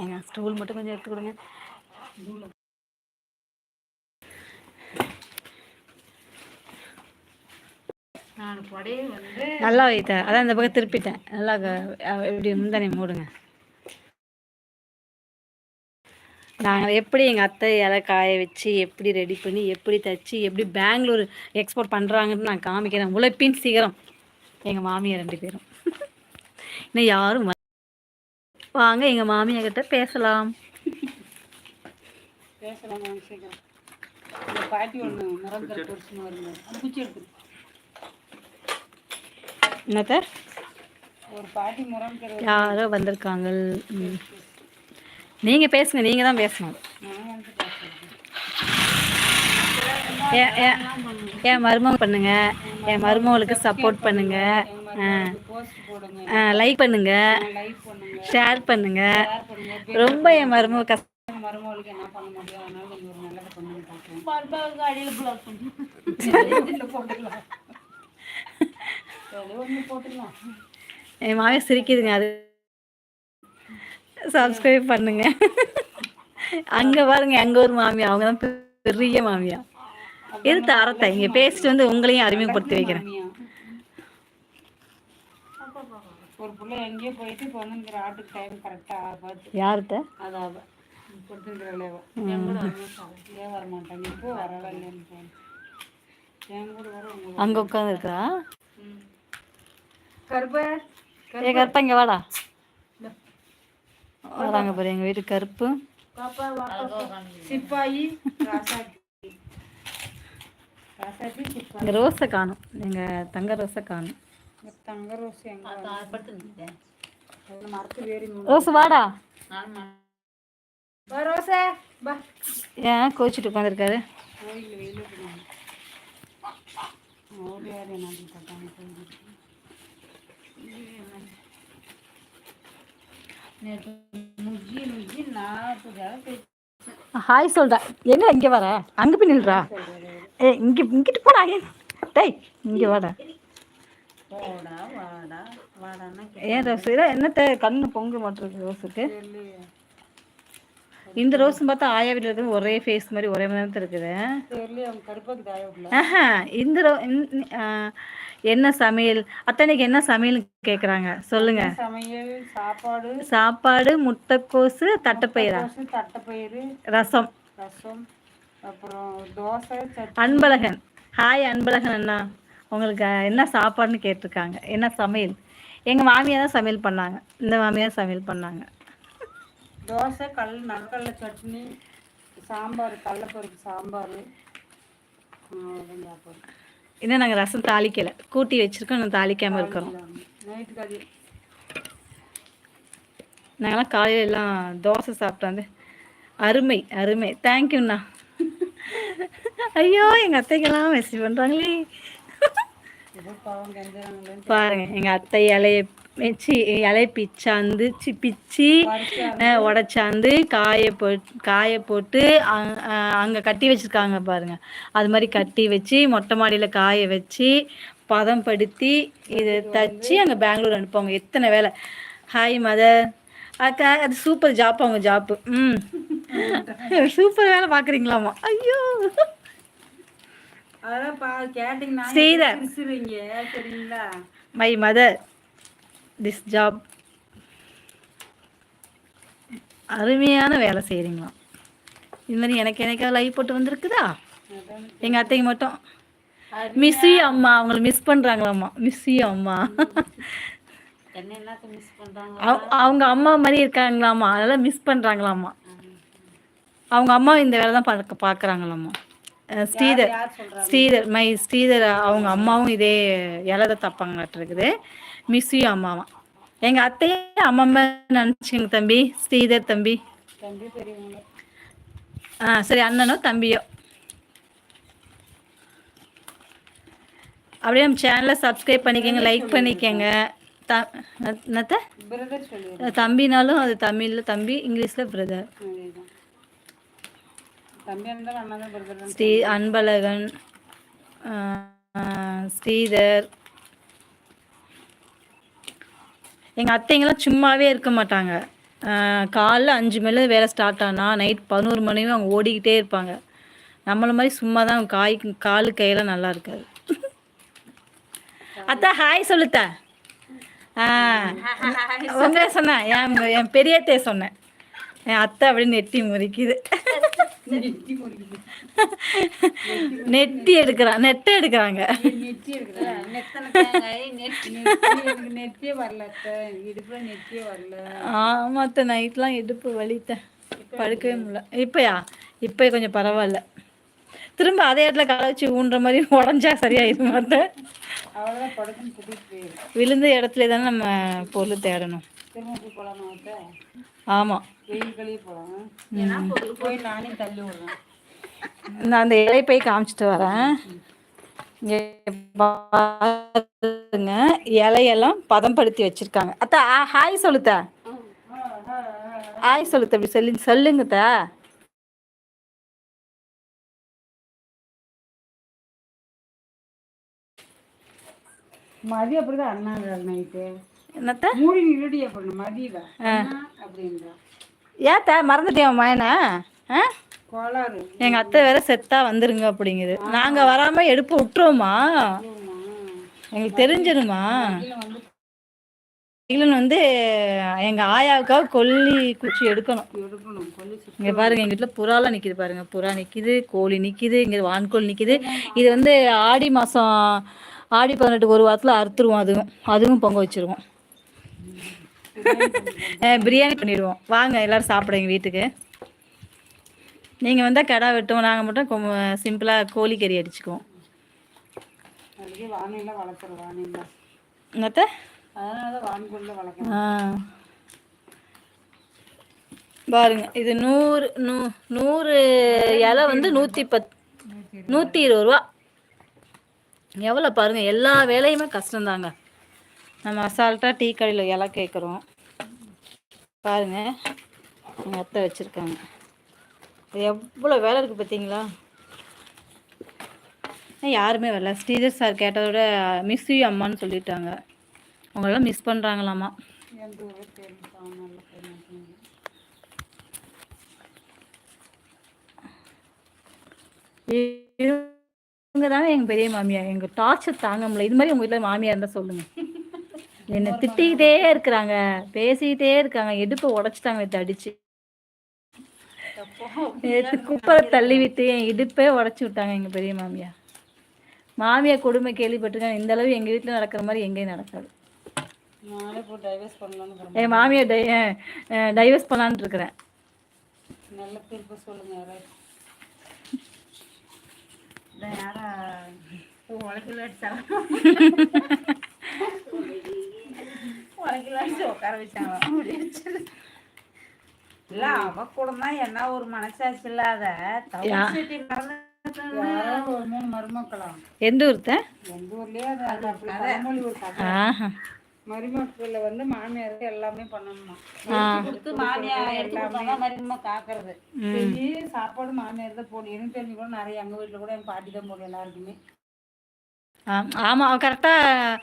ஏங்க ஸ்டூல் மட்டும் கொஞ்சம் எடுத்து கொடுங்க. நல்லா வைத்தேன். அதான் இந்த பக்கம் திருப்பிட்டேன். நல்லா இப்படி முந்தானி மூடுங்க. நாங்கள் எப்படி எங்கள் அத்தை இலை காய வச்சு எப்படி ரெடி பண்ணி எப்படி தச்சு எப்படி பெங்களூர் எக்ஸ்போர்ட் பண்ணுறாங்கன்னு நான் காமிக்கிறேன். உழைப்பின் சிகரம். எங்கள் மாமியார் ரெண்டு பேரும். இன்னும் யாரும் வாங்க எங்கள் மாமியார் கிட்ட பேசலாம். பேசலாம் பாட்டி ஒன்று என்னத்த ஒரு பாட்டி முரங்கல் யாரோ வந்திருக்காங்க ம். நீங்க பேசுங்க நீங்க தான் பேசணும். என் மருமக பண்ணுங்க. என் மருமகளுக்கு சப்போர்ட் பண்ணுங்க. லைக் பண்ணுங்க. ஷேர் பண்ணுங்க. ரொம்ப என் மருமக கஷ்ட எங்க மருமகளுக்கு என்ன பண்ண முடியும்? அதனால நீங்க ஒரு நல்லது பண்ணுங்க பார்ப்போம் மருமகளுக்கு அடியில் பிளாக் பண்ணி போட்டுக்கலாம். ஏதோ ஒன்று போட்டுக்கலாம். என் மாமியா சிரிக்குதுங்க. அது சப்ஸ்கிரைப் பண்ணுங்க. அங்க பாருங்க அங்க ஒரு மாமியா அவங்க தான் பெரிய மாமியா எதுக்கு அறத்தை இங்க பேசிட்டு வந்து உங்களையும் அறிமுகப்படுத்தி வைக்கிறேன் மாமியா. ஒரு பிள்ளை எங்கேயோ போயிட்டு இப்போ ஆட்டுக்கு டைம் கரெக்டாக பார்த்து யார்கிட்ட? அதான் கொடுத்துருக்குறல ஏன் வர மாட்டாங்க. இப்போ போகணும் என் கூட வர அங்க உட்காந்து இருக்கா கருப்பை? ஏ கருப்பா இங்க வாடா. வராங்க பாரு. எங்க வீட்டு கருப்பு. சிப்பாயி. இங்க ரோஸை காணும். எங்க தங்க ரோஸை காணும். வாடா. வா ரோசே பா ஏன் கோச்சிட்டு உட்காந்துருக்காரு? என்ன? ஹாய் சொல்றா. எங்க இங்க வர? அங்க போய் நில்றா. ஏ இங்க இங்கிட்டு போடா டேய் இங்க வாடா. போடா வாடா வாடான்னா ஏன் ரோஸ்? இதான் என்னத்த? கண்ணு பொங்க மாட்டிருக்கு ரோஸுக்கு. இந்த ரோஸும் பார்த்தா ஆயா வீட்டில் இருக்கிறது ஒரே ஃபேஸ் மாதிரி ஒரே மாதிரி தான் இருக்குது. ஆஹா இந்த ரோ என்ன சமையல்? அத்தனைக்கு என்ன சமையல் கேட்குறாங்க சொல்லுங்க. சமையல்? சாப்பாடு. சாப்பாடு முட்டைக்கோசு தட்டைப்பயிரா? தட்டைப்பயிறு. ரசம். ரசம். அப்புறம் தோசை அன்பழகன். ஹாய் அன்பழகன் அண்ணா. உங்களுக்கு என்ன சாப்பாடுன்னு கேட்டிருக்காங்க. என்ன சமையல்? எங்கள் மாமியார் தான் சமையல் பண்ணாங்க. இந்த மாமியார் சமையல் பண்ணாங்க. தோசை கல் நற்கடலை சட்னி சாம்பார் கடலப்பருப்பு சாம்பார் இன்னும் நாங்கள் ரசம் தாளிக்கலை. கூட்டி வச்சிருக்கோம் இன்னும் தாளிக்காமல் இருக்கிறோம். நாங்களாம் காலையில எல்லாம் தோசை சாப்பிட்டாந்து அருமை அருமை. தேங்க்யூண்ணா ஐயோ எங்கள் அத்தைக்கெல்லாம் மெசேஜ் பண்ணுறாங்களே பாருங்க எங்கள் அத்தை இலைய வச்சு இலைய பிச்சாந்து சி பிச்சு உடச்சாந்து காய போட் காய போட்டு அங்கே கட்டி வச்சிருக்காங்க பாருங்க. அது மாதிரி கட்டி வச்சு மொட்டை மாடியில் காய வச்சு பதம் படுத்தி இதை தச்சு அங்கே பெங்களூர் அனுப்புவாங்க. எத்தனை வேலை. ஹாய் மதர் அக்கா அது சூப்பர் ஜாப் அவங்க ஜாப்பு ம். சூப்பர் வேலை பார்க்குறீங்களாமா ஐயோ. Sridhar. My mother this job அருமையான வேலை செய்கிறீங்களாம் இது மாதிரி எனக்கு எனக்காக லைவ் போட்டு வந்திருக்குதா? எங்கள் அத்தைக்கு மட்டும். மிஸ் அம்மா. அவங்கள மிஸ் பண்ணுறாங்களாம்மா மிஸ் அம்மா. அவங்க அம்மா மாதிரி இருக்காங்களாம்மா. அதெல்லாம் மிஸ் பண்ணுறாங்களாம்மா அவங்க அம்மா இந்த வேலை தான் பார்க்க பார்க்குறாங்களாம்மா. ஸ்ரீதர் ஸ்ரீதர் மை ஸ்ரீதர் அவங்க அம்மாவும் இதே இலத தப்பாங்கட்டு இருக்குது. மிஸ்ஸியும் அம்மாவும் எங்கள் அத்தையே அம்மா நினச்சிங்க தம்பி ஸ்ரீதர் தம்பி. ஆ சரி அண்ணனோ தம்பியோ? அப்படியே நம்ம சேனலை சப்ஸ்கிரைப் பண்ணிக்கோங்க லைக் பண்ணிக்கோங்க. த தம்பினாலும் அது தமிழில் தம்பி இங்கிலீஷில் பிரதர் அதேதான் தம்பி இருந்தாலும் அண்ணா தான் பிரதர் ஸ்ரீ அன்பழகன் ஸ்ரீதர். எங்கள் அத்தைங்கெல்லாம் சும்மாவே இருக்க மாட்டாங்க. காலைல அஞ்சு மணில வேலை ஸ்டார்ட் ஆனால் நைட் பதினோரு மணி அவங்க ஓடிக்கிட்டே இருப்பாங்க. நம்மள மாதிரி சும்மா தான் காய் காலு கையெல்லாம் நல்லா இருக்காது. அத்தா ஹாய் சொல்லுத்தா. உங்களை சொன்னேன் என் பெரியத்தே சொன்னேன். என் அத்தை அப்படி நெட்டி முறிக்குது. நெட்டி எடுக்கிறான் நெட்டை எடுக்கிறாங்க. நெட் வரல வரல ஆமாத்த நைட்லாம் இடுப்பு வலித்தேன். படுக்கவே முடியல. இப்பயா? இப்போ கொஞ்சம் பரவாயில்ல. திரும்ப அதே இடத்துல காலை வச்சு ஊன்ற மாதிரி உடஞ்சா சரியாயிடும் மாட்டேன் விழுந்த இடத்துல தானே நம்ம பொருள் தேடணும். ஆமாம் போய் நானே தள்ளி விடுறேன் நான் அந்த இலை போய் காமிச்சிட்டு வரேன். பாருங்க இலையெல்லாம் பதம்படுத்தி வச்சிருக்காங்க. அத்தா ஹாய் சொல்லுத்தா. ஹாய் சொல்லுத்த அப்படி சொல்லி சொல்லுங்கத்தா. மதியம் அப்படிதான் அண்ணா நைட்டு. என்னத்த? மூடி நிறுடியா பண்ண மதியம் அண்ணா அப்படின்றா. ஏத்தா மறந்துட்டேன் மயனை ஆ? கோளாறு. எங்க அத்தை வேற செத்தா வந்துருங்க அப்படிங்குது. நாங்க வராம எடுப்பு விட்டுருவோமா? எங்களுக்கு தெரிஞ்சிருமா? இல்லைன்னு வந்து எங்க ஆயாவுக்காக கொல்லி குச்சி எடுக்கணும். இங்க பாருங்க எங்க வீட்டுல புறாலாம் நிக்குது பாருங்க. புறா நிக்குது கோழி நிக்குது இங்க வான்கோழி நிக்குது. இது வந்து ஆடி மாசம் ஆடி பதினெட்டுக்கு ஒரு வாரத்துல அறுத்துருவோம் அதுவும். அதுவும் பொங்க வச்சிருவோம். பிரியாணி பண்ணிடுவோம். வாங்க எல்லாரும் சாப்பிட வீட்டுக்கு. நீங்க வந்தா கடா வெட்டுவோம் நாங்க மட்டும் சிம்பிளா கோழி கறி அடிச்சுக்குவோம். என்னத்த? பாருங்க இது நூறு நூ நூறு இலை வந்து நூற்றி பத் நூற்றி இருபது ரூபா. எவ்வளோ பாருங்க எல்லா வேலையுமே கஷ்டம்தாங்க. நம்ம அசால்ட்டாக டீ கடையில் இலை கேட்குறோம் பாருங்க எங்கள் அத்தை வச்சுருக்காங்க. எவ்வளோ வேலை இருக்குது பார்த்தீங்களா யாருமே வரல. ஸ்ரீதர் சார் கேட்டதோட மிஸ் யூ அம்மான்னு சொல்லிட்டாங்க. அவங்களெல்லாம் மிஸ் பண்ணுறாங்களாமா எந்த ஊரே தெரியும் நல்ல பையன் இவங்க தானே எங்கள் பெரிய மாமியார்? எங்கள் டார்ச்சர் தாங்க முடியல. இது மாதிரி உங்கள் வீட்டில் மாமியார் இருந்தால் சொல்லுங்கள் என்னை திட்டிக்கிட்டே இருக்கிறாங்க. பேசிக்கிட்டே இருக்காங்க. இடுப்பை உடச்சிட்டாங்க. நேற்று அடிச்சு. நேற்று குப்பரை தள்ளி விட்டு என் இடுப்பே உடச்சி விட்டாங்க எங்கள் பெரிய மாமியார். மாமியார் கொடுமை கேள்விப்பட்டிருக்காங்க. இந்த அளவு எங்கள் வீட்டில் நடக்கிற மாதிரி எங்கேயும் நடக்காது. பண்ணலான்னு என் மாமியார் டை டைவர்ஸ் பண்ணலான்ட்டு இருக்கிறேன். நல்ல தீர்ப்பு சொல்லுங்க யாராவது. அடிச்சு உட்கார வச்சாங்க. இல்ல அவ கூட தான் என்ன ஒரு மனசாட்சி இல்லாத நடந்து ஒரு மூணு மருமக்கலாம் எந்த ஊர்த்த? எந்த ஊர்லயே அது அது அப்படி பழமொழி ஒரு கதை. ஆஹா. மருமக்களை வந்து மாமியாருக்கு எல்லாமே பண்ணணுமா? மாமியார் காக்குறது. சாப்பாடு மாமியார் தான் போடும் எனக்கு தெரிஞ்சு கூட நிறைய எங்க வீட்டுல கூட எங்க பாட்டி தான் போடும் எல்லாருக்குமே. ஆம். அவன் கரெக்டாக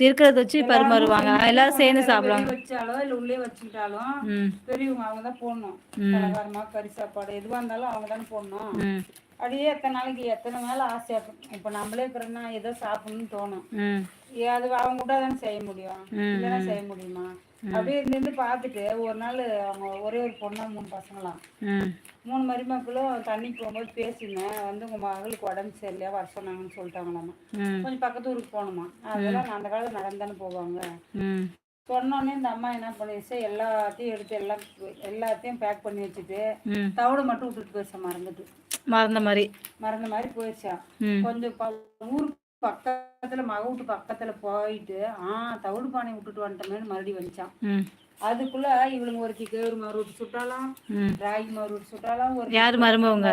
இருக்கிறத வச்சு பரிமாறுவாங்க. எல்லாரும் சேர்ந்து சாப்பிடுவாங்க. வச்சாலோ இல்ல உள்ளே வச்சுக்கிட்டாலும் ம். பெரியவங்க அவங்க தான் போடணும் பலகாரமா கறி சாப்பாடு எதுவா இருந்தாலும் அவங்க தானே போடணும் அப்படியே எத்தனை நாளைக்கு எத்தனை மேல ஆசையா இருக்கும். இப்ப நம்மளே இருக்கிறோம்னா ஏதோ சாப்பிடணும்னு தோணும். அது அவங்க கூட தானே செய்ய முடியும். இல்லைன்னா செய்ய முடியுமா? அப்படியே இருந்து இருந்து பார்த்துட்டு ஒரு நாள் அவங்க ஒரே ஒரு பொண்ணா மூணு பசங்களாம் மூணு மருமக்களும் தண்ணிக்கு போகும்போது பேசினேன் வந்து உங்க மகளுக்கு உடம்பு சரியில்லையா வர சொன்னாங்கன்னு சொல்லிட்டாங்களாமா. கொஞ்சம் பக்கத்து ஊருக்கு போகணுமா? அதெல்லாம் அந்த காலத்துல நடந்தானே போவாங்க. சொன்னோடனே இந்த அம்மா என்ன பண்ணிடுச்சு எல்லாத்தையும் எடுத்து எல்லாம் எல்லாத்தையும் பேக் பண்ணி வச்சுட்டு தவிடு மட்டும் விட்டுட்டு போயிடுச்சா மறந்துட்டு மறந்த மாதிரி. மறந்த மாதிரி போயிடுச்சா கொஞ்சம் ஊர் பக்கத்துல மக வீட்டு பக்கத்துல போயிட்டு ஆ தவிடு பானை விட்டுட்டு வந்துட்டோமேனு மறுபடியும் வந்துச்சான். அதுக்குள்ள இவளுங்க ஒருத்தி கேவுரு மாறு விட்டு சுட்டாலாம் ராகி மாறு விட்டு சுட்டாலாம் ஒரு யார் மருமவங்க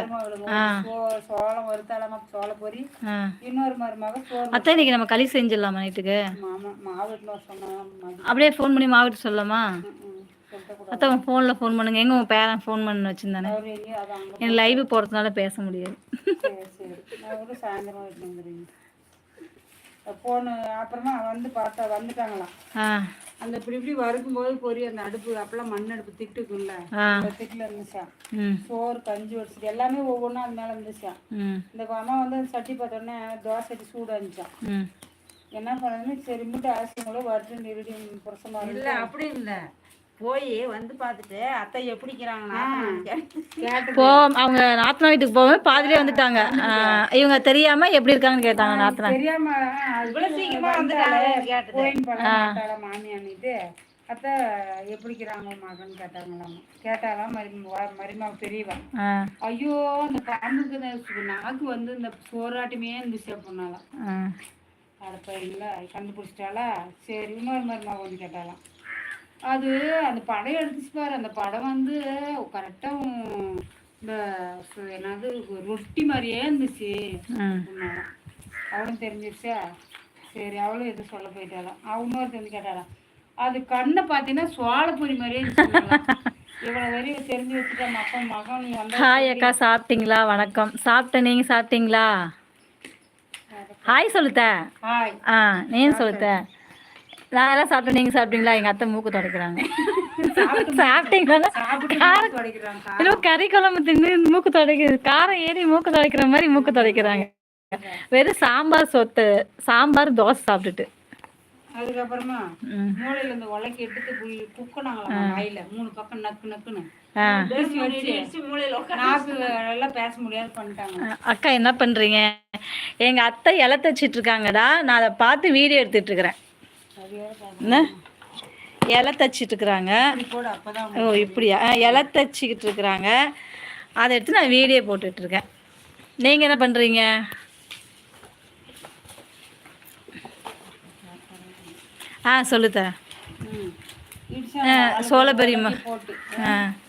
சோளம் வறுத்தாலாமா சோள பொரி ஆ. இன்னொரு மருமக அத்தை இன்னைக்கு நம்ம களி செஞ்சிடலாமா நைட்டுக்கு? மாமா மாவட்டில் சொன்னான் மதி அப்படியே ஃபோன் பண்ணி மாவிட்டு சொல்லலாமா? அத்தை உன் ஃபோனில் ஃபோன் பண்ணுங்க. எங்க உன் பேரன் ஃபோன் பண்ணு வச்சுருந்தானே? எனக்கு லைவ் போகிறதுனால பேச முடியாது. சரி சரி. நான் கூட சாயந்தரம் வீட்டில் வந்துடுங்க ஃபோனு அப்புறமா வந்து பார்த்தா வந்துட்டாங்களாம் அந்த இப்படி இப்படி வறுக்கும்போது பொரி அந்த அடுப்பு அப்பெல்லாம் மண் அடுப்பு அந்த திட்டுல இருந்துச்சா? சோறு கஞ்சி வடிச்சிட்டு எல்லாமே ஒவ்வொன்றும் அது மேலே இருந்துச்சா? இந்த அம்மா வந்து சட்டி பார்த்தோன்னே தோசை சட்டி சூடாக இருந்துச்சான் ம். என்ன பண்ணணும்னு சரி மட்டும் அரிசிங்களும் வறுத்து நிறுடி புரசமாக இல்ல அப்படி இல்ல. போய் வந்து பார்த்துட்டு அத்தை எப்படிக்கிறாங்கன்னா கேட்டு போ அவங்க நாத்தனா வீட்டுக்கு போகும்போது பாதிலே வந்துட்டாங்க. இவங்க தெரியாம எப்படி இருக்காங்கன்னு கேட்டாங்க நாத்தனா தெரியாம இவ்வளவு சீக்கிரமா வந்துட்டாங்க கேட்டது. மாமியானிட்டு அத்தை எப்படிக்கிறாங்க மகன் கேட்டாங்களாம். கேட்டாலாம் மரி மரிமா பெரியவா. ஐயோ அந்த பாம்புக்கு இந்த நாக்கு வந்து இந்த சோறாட்டுமே இருந்துச்சு அப்படின்னாலாம் ஆ. அடப்பா இல்லை கண்டுபிடிச்சிட்டாளா? சரி இன்னொரு மருமா வந்து கேட்டாலாம் அது அந்த படம் எடுத்துச்சு பாரு அந்த படம் வந்து கரெக்டாக இந்த என்னது ரொட்டி மாதிரியே இருந்துச்சு. அவளும் தெரிஞ்சிருச்சா? சரி அவளும் எதுவும் சொல்ல போயிட்டாலாம் அவ இன்னொருத்த வந்து கேட்டாலாம் அது கண்ணை பார்த்தீங்கன்னா சோளப்பொரி மாதிரியே இருந்துச்சு இவ்வளோ வரையும் தெரிஞ்சு வச்சுட்டா மகன் மகன் நீ வந்தா ஹாய் அக்கா சாப்பிட்டீங்களா? வணக்கம். சாப்பிட்டேன் நீங்க சாப்பிட்டீங்களா? ஹாய் சொல்லுத்த. ஹாய் ஆ நீங்க சொல்லுத்த. நான் எல்லாம் சாப்பிட்டேன். நீங்க சாப்பிட்டீங்களா? எங்க அத்தை மூக்கு துடைக்கிறாங்க. சாப்பிட்டீங்களா? கறி குழம்பு தின்னு மூக்கு துடைக்குது காரம் ஏறி மூக்கு துடைக்கிற மாதிரி மூக்கு துடைக்கிறாங்க. வெறும் சாம்பார் சொத்து சாம்பார் தோசை சாப்பிட்டுட்டு. அதுக்கப்புறமா மூளையில உலக்கி எடுத்து வாயில. மூணு பக்கம் நக்கு நக்குன்னு. அக்கா என்ன பண்றீங்க? எங்க அத்தை இலை தச்சிட்டு இருக்காங்கடா. நான் அதை பார்த்து வீடியோ எடுத்துட்டு இருக்கிறேன். என்ன? இலை அப்பதான் ஓ இப்படியா? இலை தச்சிக்கிட்டு இருக்கிறாங்க அதை எடுத்து நான் வீடியோ போட்டுட்டு இருக்கேன் நீங்க என்ன பண்றீங்க? ஆ சொல்லுத்த. ம். இடிச்சு ஆ, அந்த சோளப்பொரிம்மா. உலக்கி போட்டு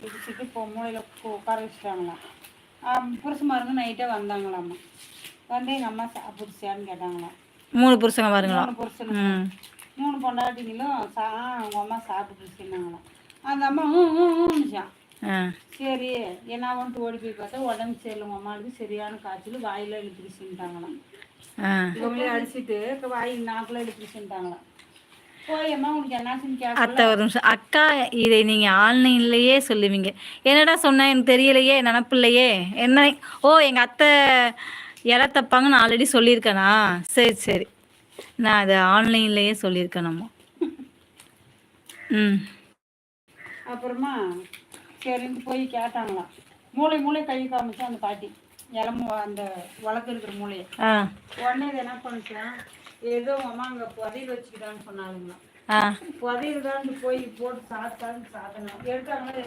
இடிச்சுட்டு இப்போ மூளையில உட்கார வச்சுட்டாங்களாம். புருஷமாருங்க நைட்டே வந்தாங்களாம்மா வந்து எங்க அம்மா சாப்பிடுச்சியான்னு கேட்டாங்களாம். மூணு புருஷங்க பாருங்களா புருஷன் மூணு பொண்டாட்டிங்களும் சா உங்க அம்மா சாப்பிட்டுருச்சுன்னாங்களாம் அந்த அம்மா ஊ ஊ ஊன்னுச்சான் ஆ. சரி என்ன வந்துட்டு ஓடி போய் பார்த்தா உடம்பு சரியில்லை உங்க அம்மாவுக்கு சரியான காய்ச்சல் வாயில இழுத்துருச்சுட்டாங்களாம் ஆ. இவங்களே அடிச்சிட்டு வாய் நாக்குல கேட்க அத்தை ஒரு நிமிஷம். அக்கா இதை நீங்கள் ஆன்லைன்லேயே சொல்லுவீங்க. என்னடா சொன்னேன் எனக்கு தெரியலையே நினப்பில்லையே. என்ன? ஓ எங்கள் அத்தை இலை தப்பாங்கன்னு ஆல்ரெடி சொல்லியிருக்கேனா? சரி சரி. நான் அதை ஆன்லைன்லேயே சொல்லியிருக்கேன் நம்ம. ம். அப்புறமா சரின்ட்டு போய் கேட்டாங்களாம். மூளை மூளை கை காமிச்சு அந்த பாட்டி இளமு அந்த வழக்கு இருக்கிற மூளையை. உடனே இது என்ன பண்ணுச்சான் ஏதோ அம்மா அங்கே புதையில் வச்சுக்கிட்டான்னு சொன்னாலுங்களாம் ஆ. புதையில் தான் போய் போட்டு சாப்பிட்டான்னு சாப்பிடணும் எடுத்தாங்களா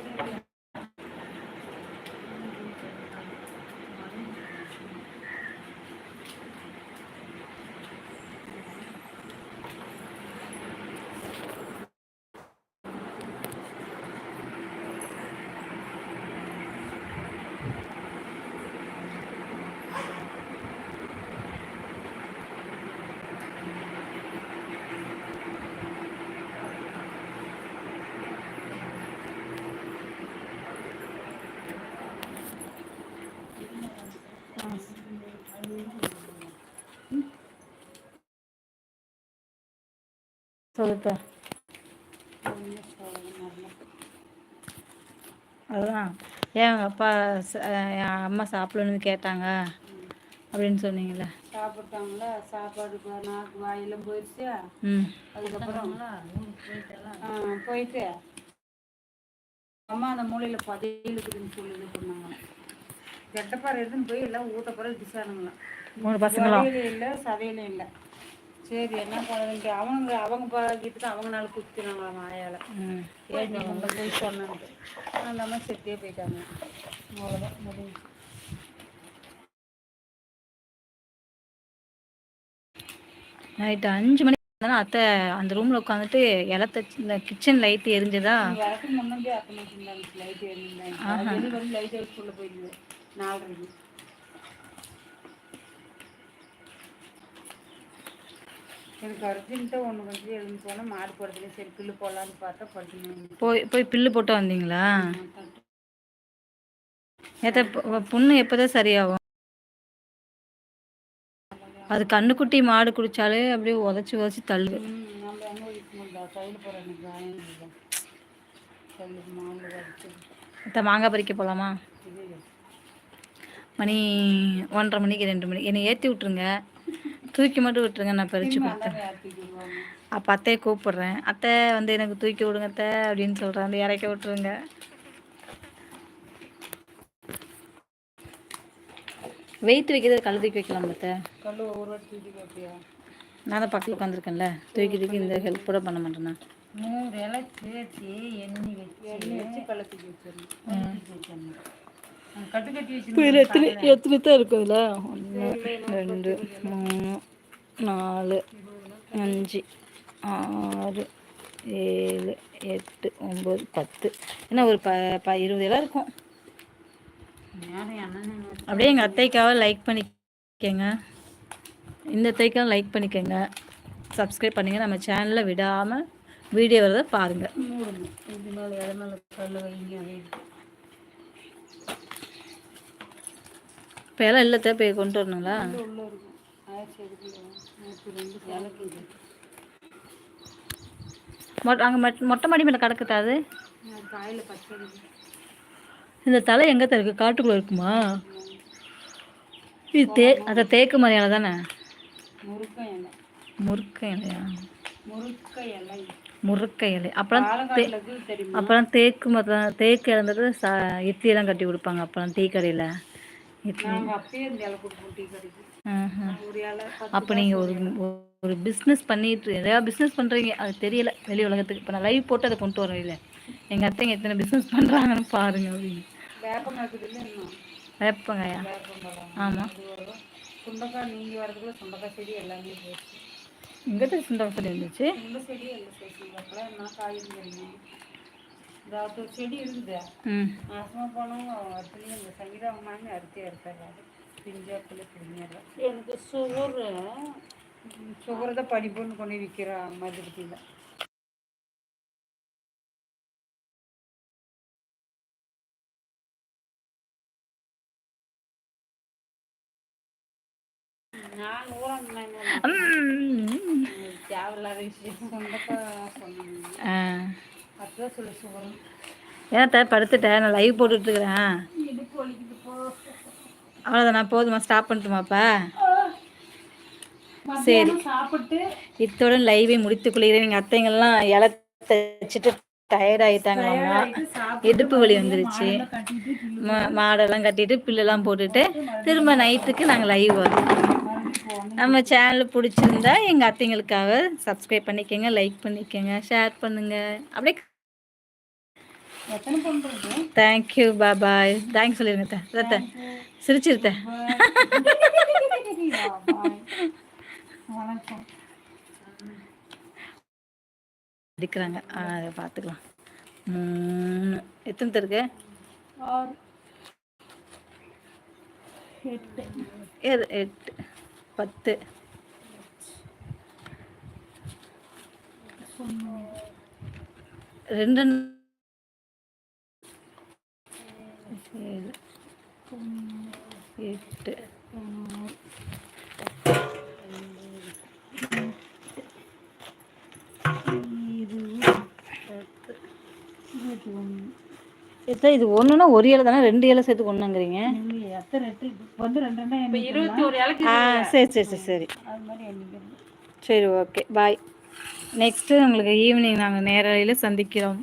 சொல்லுத்த அதுதான் ஏன் அப்பா என் அம்மா சாப்பிடணும்னு கேட்டாங்க அப்படின்னு சொன்னீங்களே சாப்பிட்டாங்களா? சாப்பாடு நாக்கு வாயெல்லாம் போயிடுச்சு அதுக்கப்புறம் போயிட்டு. அம்மா அந்த மூலையில புதையில் இருக்குதுன்னு சொல்லி இது பண்ணாங்களாம் கெட்டப்பாறை எடுத்துன்னு போய் எல்லாம் ஊட்டப்பாறை திசானுங்களாம் மூணு பசங்களும் இல்லை சதையில இல்லை. சரி என்ன பண்ணுறதுன்ட்டு அவங்க அவங்க பழகிட்டு அவங்க நாள் குத்தினாங்களாம் மாயால ஏன் உங்களை போய் சொன்னேன்ட்டு. அந்த அம்மா செத்தே போயிட்டாங்க. அவ்வளோதான் முடிஞ்சு. நைட்டு அஞ்சு மணிக்கு வந்தோன்னா அத்தை அந்த ரூமில் உட்காந்துட்டு இலை தச்சு இந்த கிச்சன் லைட் எரிஞ்சுதா? லைட் வந்து லைட் நாலரைக்கு. எனக்கு அர்ஜென்ட்டாக ஒன்று வந்து எழுந்து போனால் மாடு படுத்துல சரி பில்லு போடலான்னு பார்த்தா படுத்துக்கணும் போய் போய் பில்லு போட்டு வந்தீங்களா? ஏத்த புண்ணு எப்போதான் சரியாகும்? அது கண்ணுக்குட்டி மாடு குடிச்சாலே அப்படியே உதச்சி உதச்சி தள்ளுது. மாங்காய் பறிக்க போகலாமா மணி ஒன்றரை மணிக்கு ரெண்டு மணிக்கு. என்னை ஏற்றி விட்ருங்க தூக்கி மட்டும் விட்டுருங்க நான் அதான் ஏற்றிக்குவாங்க அப்போ அத்தையை கூப்பிடுறேன். அத்தை வந்து எனக்கு தூக்கி விடுங்க அத்தை அப்படின்னு சொல்கிறேன் வந்து இறக்கி விட்ருங்க வெயிட் வைக்கிறது கல் தூக்கி வைக்கலாம் அத்தை? கல் ஒவ்வொரு வாட்டி தூக்கி வைப்பியா? நான் தான் பக்கத்தில் உட்காந்துருக்கேன்ல. தூக்கி தூக்கி இந்த ஹெல்ப் கூட பண்ண மாட்டேண்ணா நூறு இலை சேர்த்து எண்ணெய் வச்சு எண்ணெய் வச்சு கல்லை தூக்கி வச்சிடணும். தூக்கி வச்சிடணும். இதில் எத்தனை எத்தனை தான் இருக்கும் இதில் ஒன்று ரெண்டு மூணு நாலு அஞ்சு ஆறு ஏழு எட்டு ஒம்பது பத்து. என்ன ஒரு ப ப இருபது இடம் இருக்கும். அப்படியே எங்கள் அத்தைக்காக லைக் பண்ணிக்கங்க. இந்த அத்தைக்காக லைக் பண்ணிக்கங்க. சப்ஸ்கிரைப் பண்ணுங்க. நம்ம சேனலில் விடாமல் வீடியோ வரதை பாருங்கள் மூடணும் இது மேலே எதை மேலே கல் வைங்க அதே இப்போ எல்லாம் இல்லத்தை போய் கொண்டு வரணுங்களா மொ அங்கே மொட் மொட்டை மாடி மேலே கிடக்குதா அது? இந்த தலை எங்கே தான் இருக்குது காட்டுக்குள்ளே இருக்குமா? இது தே அதை தேக்கு மரியாதை தானே? முருக்க இலை. முருக்க இலையா? முருக்க இலை. அப்புறம் அப்புறம் தேக்கு மரம் தேக்கு இறந்தது சா இட்லியெல்லாம் கட்டி கொடுப்பாங்க அப்புறம் டீ கடையில். அப்போ நீங்கள் ஒரு ஒரு பிஸ்னஸ் பண்ணிட்டு நிறையா பிஸ்னஸ் பண்ணுறீங்க அது தெரியல வெளி உலகத்துக்கு. இப்போ நான் லைவ் போட்டு அதை கொண்டு வரேன் இல்லை. எங்கள் அத்தைங்க எத்தனை பிஸ்னஸ் பண்ணுறாங்கன்னு பாருங்க அப்படின்னு. வேப்பங்காயா? ஆமாம் சுண்டக்காய் நீங்கள் வரதுக்குள்ள சுண்டக்காய் செடி எல்லாமே போச்சு. தான் சுண்டல் சொல்லி இருந்துச்சு இந்த செடி ஒரு செடி இருக்குது. ம். நாசமாக போனோம் அதுலேயும் இந்த சங்கீதா அம்மான்னு அறுத்தி அறுத்தாரு பிஞ்சாப்பில் பிடிங்கிறார் எனக்கு சுகர். சுகர் தான் படிப்புன்னு கொண்டு விற்கிறா மதுரத்தில் நான் ஊரம். தேவையில்லாத விஷயம். சொந்தக்காக சொன்னாங்க. ஏன்னா படுத்துட்டேன் நான் லைவ் போட்டுட்ருக்குறேன். அவ்வளோதான் நான் போதுமா? ஸ்டாப் பண்ணட்டுமாப்பா? சாப்பிட்டு இத்துடன் லைவை முடித்துக் கொள்கிறேன் எங்கள் அத்தைங்கெல்லாம் இலை தைச்சிட்டு டயர்ட் ஆகிட்டாங்களாம்மா இடுப்பு வலி வந்துருச்சு. மா- மாடெல்லாம் கட்டிட்டு பில்லெல்லாம் போட்டுட்டு திரும்ப நைட்டுக்கு நாங்கள் லைவ் வரோம் நம்ம சேனல் பிடிச்சிருந்தா எங்கள் அத்தைங்களுக்காக சப்ஸ்கிரைப் பண்ணிக்கோங்க லைக் பண்ணிக்கோங்க ஷேர் பண்ணுங்க. அப்படியே தேங்க்யூ பாய் தேங்க்ஸ் சொல்லிடுங்க த ரத்த சிரிச்சிருத்த அடிக்கிறாங்க. அதை பார்த்துக்கலாம். எத்தனை இருக்கு? எட்டு. எட்டு. பத்து. ரெண்டு ஏழு. எட்டு. இது ஒன்றுனா ஒரு இலை தானே? ரெண்டு இலை சேர்த்து ஒன்றுங்கிறீங்க இல்லையே எத்தனை எட்டு வந்து ரெண்டு ரெண்டா இப்போ இருபத்தி ஒரு இலைக்கு ஆ சரி சரி சரி சரி. அது மாதிரி எண்ணிக்கிறது. சரி ஓகே பாய் நெக்ஸ்ட்டு உங்களுக்கு ஈவினிங் நாங்கள் நேரலையில் சந்திக்கிறோம்.